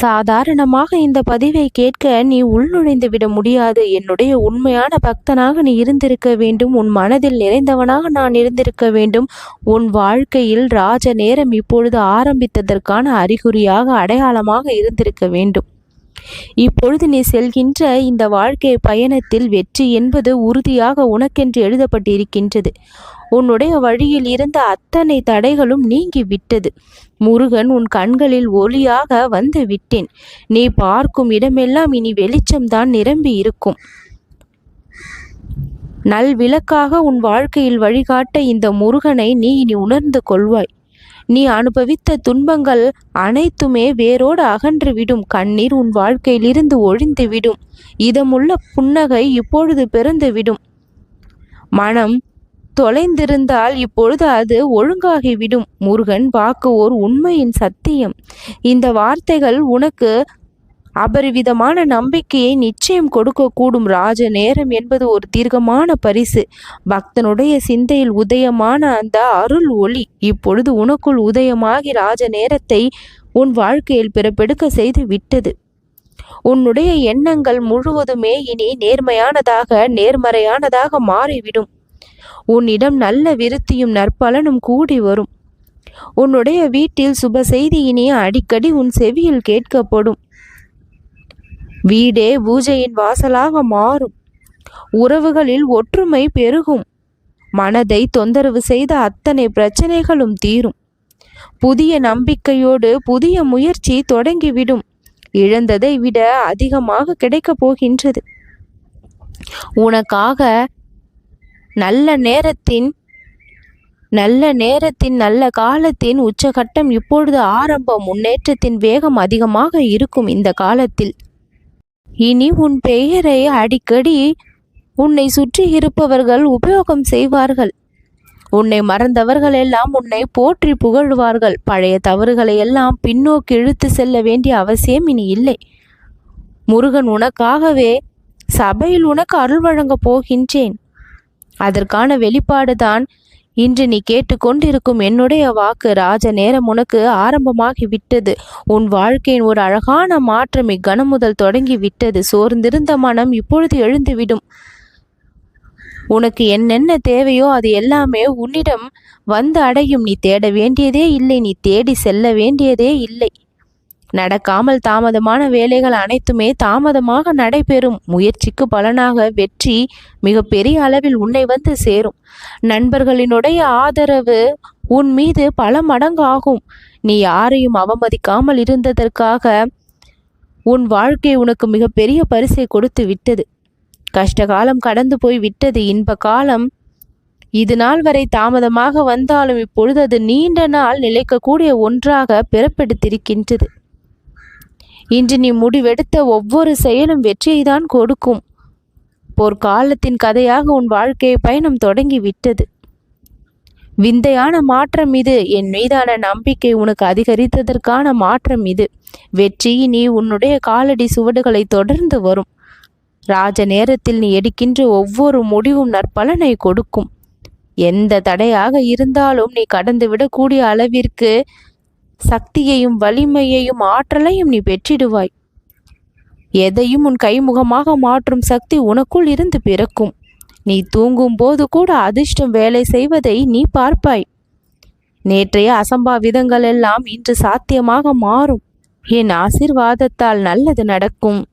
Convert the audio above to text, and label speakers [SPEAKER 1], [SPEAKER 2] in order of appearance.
[SPEAKER 1] சாதாரணமாக இந்த பதிவை கேட்க நீ உள்நுழைந்து விட முடியாது. என்னுடைய உண்மையான பக்தனாக நீ இருந்திருக்க வேண்டும். உன் மனதில் நிறைந்தவனாக நான் இருந்திருக்க வேண்டும். உன் வாழ்க்கையில் ராஜ நேரம் இப்பொழுது ஆரம்பித்ததற்கான அறிகுறியாக அடையாளமாக இருந்திருக்க வேண்டும். இப்பொழுது நீ செல்கின்ற இந்த வாழ்க்கை பயணத்தில் வெற்றி என்பது உறுதியாக உனக்கென்று எழுதப்பட்டிருக்கின்றது. உன்னுடைய வழியில் இருந்த அத்தனை தடைகளும் நீங்கி விட்டது. முருகன் உன் கண்களில் ஒளியாக வந்து விட்டேன். நீ பார்க்கும் இடமெல்லாம் இனி வெளிச்சம்தான் நிரம்பி இருக்கும். நல் விளக்காக உன் வாழ்க்கையில் வழிகாட்ட இந்த முருகனை நீ இனி உணர்ந்து கொள்வாய். நீ அனுபவித்த துன்பங்கள் அனைத்துமே வேரோடு அகன்றுவிடும். கண்ணீர் உன் வாழ்க்கையிலிருந்து ஒழிந்துவிடும். இதமுள்ள புன்னகை இப்பொழுது பிறந்துவிடும். மனம் தொலைந்திருந்தால் இப்பொழுது அது ஒழுங்காகிவிடும். முருகன் வாக்கு ஓர் உண்மையின் சத்தியம். இந்த வார்த்தைகள் உனக்கு அபரிவிதமான நம்பிக்கையை நிச்சயம் கொடுக்கக்கூடும் ராஜ நேரம் என்பது ஒரு தீர்க்கமான பரிசு. பக்தனுடைய சிந்தையில் உதயமான அந்த அருள் ஒளி. இப்பொழுது உனக்குள் உதயமாகி ராஜ நேரத்தை உன் வாழ்க்கையில் பிறப்பெடுக்க செய்து விட்டது. உன்னுடைய எண்ணங்கள் முழுவதுமே இனி நேர்மையானதாக நேர்மறையானதாக மாறிவிடும். உன்னிடம் நல்ல விருத்தியும் நற்பலனும் கூடி வரும். உன்னுடைய வீட்டில் சுப செய்தி இனி அடிக்கடி உன் செவியில் கேட்கப்படும். வீடே பூஜையின் வாசலாக மாறும். உறவுகளில் ஒற்றுமை பெருகும். மனதை தொந்தரவு செய்த அத்தனை பிரச்சனைகளும் தீரும். புதிய நம்பிக்கையோடு புதிய முயற்சி தொடங்கிவிடும். இழந்ததை விட அதிகமாக கிடைக்கப் போகின்றது. உனக்காக நல்ல நேரத்தின் நல்ல நேரத்தின் நல்ல காலத்தின் உச்சகட்டம் இப்பொழுது ஆரம்பம் முன்னேற்றத்தின் வேகம் அதிகமாக இருக்கும் இந்த காலத்தில். இனி உன் பெயரை அடிக்கடி உன்னை சுற்றி இருப்பவர்கள் உபயோகம் செய்வார்கள். உன்னை மறந்தவர்கள் எல்லாம் உன்னை போற்றி புகழ்வார்கள். பழைய தவறுகளை எல்லாம் பின்னோக்கி இழுத்து செல்ல வேண்டிய அவசியம் இனி இல்லை. முருகன் உனக்காகவே சபையில் உனக்கு அருள் வழங்கப் போகின்றேன். அதற்கான வெளிப்பாடுதான் இன்று நீ கேட்டுக்கொண்டிருக்கும் என்னுடைய வாக்கு ராஜ நேரம் உனக்கு ஆரம்பமாகி விட்டது. உன் வாழ்க்கையின் ஒரு அழகான மாற்றம் இக்கணம் முதல் தொடங்கி விட்டது. சோர்ந்திருந்த மனம் இப்பொழுது எழுந்துவிடும். உனக்கு என்னென்ன தேவையோ அது எல்லாமே உன்னிடம் வந்து அடையும். நீ தேட வேண்டியதே இல்லை. நீ தேடி செல்ல வேண்டியதே இல்லை. நடக்காமல் தாமதமான வேலைகள் அனைத்துமே தாமதமாக நடைபெறும். முயற்சிக்கு பலனாக வெற்றி மிக பெரிய அளவில் உன்னை வந்து சேரும். நண்பர்களினுடைய ஆதரவு உன் மீது பல மடங்கு ஆகும். நீ யாரையும் அவமதிக்காமல் இருந்ததற்காக உன் வாழ்க்கை உனக்கு மிகப்பெரிய பரிசை கொடுத்து விட்டது. கஷ்டகாலம் கடந்து போய் விட்டது இன்ப காலம். இது நாள் வரை தாமதமாக வந்தாலும் இப்பொழுது அது நீண்ட நாள் நிலைக்கக்கூடிய ஒன்றாக பிறப்பெடுத்திருக்கின்றது. இன்று நீ முடிவெடுத்த ஒவ்வொரு செயலும் வெற்றியை தான் கொடுக்கும். போர்க்காலத்தின் கதையாக உன் வாழ்க்கை பயணம் தொடங்கி விட்டது விந்தையான மாற்றம் இது. என் மீதான நம்பிக்கை உனக்கு அதிகரித்ததற்கான மாற்றம் இது. வெற்றி நீ உன்னுடைய காலடி சுவடுகளை தொடர்ந்து வரும். ராஜ நேரத்தில் நீ எடுக்கின்ற ஒவ்வொரு முடிவும் நற்பலனை கொடுக்கும். எந்த தடையாக இருந்தாலும் நீ கடந்து விடக்கூடிய அளவிற்கு சக்தியையும் வலிமையையும் ஆற்றலையும் நீ பெற்றிடுவாய். எதையும் உன் கைமுகமாக மாற்றும் சக்தி உனக்குள் இருந்து பிறக்கும். நீ தூங்கும் போது கூட அதிர்ஷ்டம் வேலை செய்வதை நீ பார்ப்பாய். நேற்றைய அசம்பாவிதங்கள் எல்லாம் இன்று சாத்தியமாக மாறும். என் ஆசிர்வாதத்தால் நல்லது நடக்கும்.